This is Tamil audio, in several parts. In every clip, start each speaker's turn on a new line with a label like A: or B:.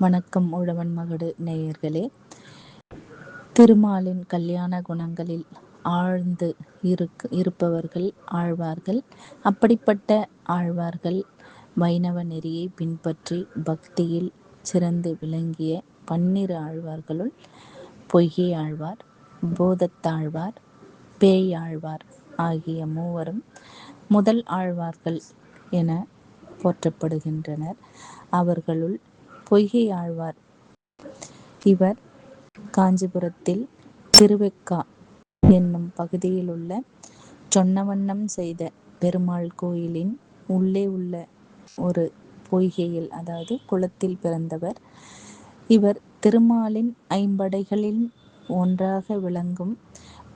A: வணக்கம் உழவன் மகடு நேயர்களே. திருமாலின் கல்யாண குணங்களில் ஆழ்ந்து இருக் இருப்பவர்கள் ஆழ்வார்கள். அப்படிப்பட்ட ஆழ்வார்கள் வைணவ நெறியை பின்பற்றி பக்தியில் சிறந்து விளங்கிய பன்னிரு ஆழ்வார்களுள் பொய்கை ஆழ்வார் போதத்தாழ்வார் பேயாழ்வார் ஆகிய மூவரும் முதல் ஆழ்வார்கள் என போற்றப்படுகின்றனர். அவர்களுள் பொய்கை ஆழ்வார். இவர் காஞ்சிபுரத்தில் திருவெக்கா என்னும் பகுதியில் உள்ள சொன்னவண்ணம் செய்த பெருமாள் கோயிலின் உள்ளே உள்ள ஒரு பொய்கையில் அதாவது குளத்தில் பிறந்தவர். இவர் திருமாலின் ஐம்படைகளில் ஒன்றாக விளங்கும்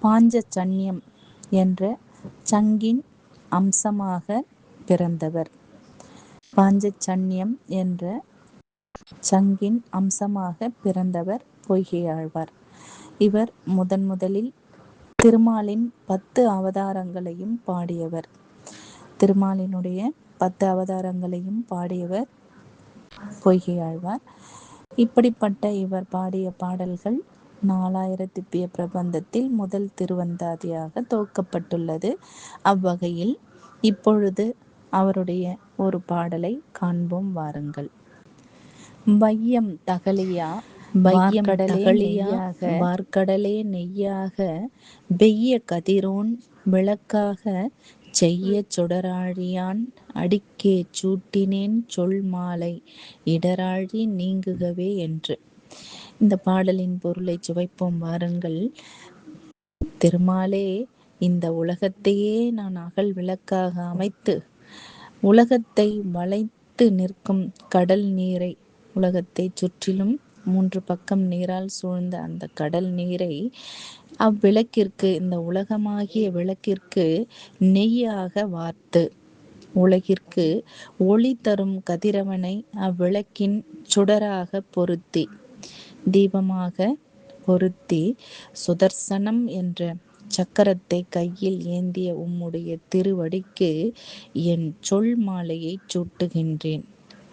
A: பாஞ்சசன்யம் என்ற சங்கின் அம்சமாக பிறந்தவர். பாஞ்சசன்யம் என்ற சங்கின் அம்சமாக பிறந்தவர் பொய்கையாழ்வார். இவர் முதன் முதலில் திருமாலின் பத்து அவதாரங்களையும் பாடியவர். திருமாலினுடைய பத்து அவதாரங்களையும் பாடியவர் பொய்கையாழ்வார். இப்படிப்பட்ட இவர் பாடிய பாடல்கள் நாலாயிரத்தி பிய பிரபந்தத்தில் முதல் திருவந்தாதியாக துவக்கப்பட்டுள்ளது. அவ்வகையில் இப்பொழுது அவருடைய ஒரு பாடலை காண்போம் வாருங்கள். வையம் தகலியா வையம் தகலியாக வார்க்கடலே நெய்யாக பெய்ய கதிரோன் விளக்காக செய்ய சுடராழியான் அடிக்கே சூட்டினேன் சொல் மாலை இடராழி நீங்குகவே என்று. இந்த பாடலின் பொருளை சுவைப்போம் வாருங்கள். திருமாலே இந்த உலகத்தையே நான் அகல் விளக்காக அமைத்து உலகத்தை வளைத்து நிற்கும் கடல் நீரை உலகத்தை சுற்றிலும் மூன்று பக்கம் நீரால் சூழ்ந்த அந்த கடல் நீரை அவ்விளக்கிற்கு இந்த உலகமாகிய விளக்கிற்கு நெய்யாக வார்த்து உலகிற்கு ஒளி தரும் கதிரவனை அவ்விளக்கின் சுடராக பொருத்தி தீபமாக பொருத்தி சுதர்சனம் என்ற சக்கரத்தை கையில் ஏந்திய உம்முடைய திருவடிக்கு என் சொல் மாலையை சூட்டுகின்றேன்.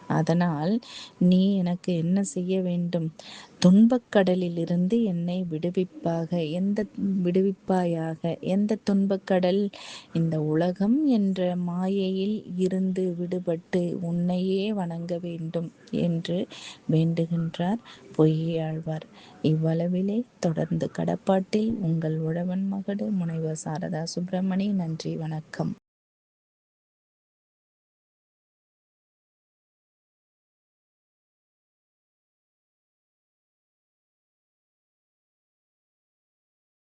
A: அதனால் நீ எனக்கு என்ன செய்ய வேண்டும்? துன்பக்கடலிலிருந்து என்னை விடுவிப்பாக? எந்த விடுவிப்பாயாக? எந்த துன்பக்கடல்? இந்த உலகம் என்ற மாயையில் இருந்து விடுபட்டு உன்னையே வணங்க வேண்டும் என்று வேண்டுகின்றார் பொய்யாழ்வார். இவ்வளவிலே தொடர்ந்து கடப்பாட்டில் உங்கள் உழவன் மகடு முனைவர் சாரதா சுப்பிரமணி நன்றி வணக்கம்.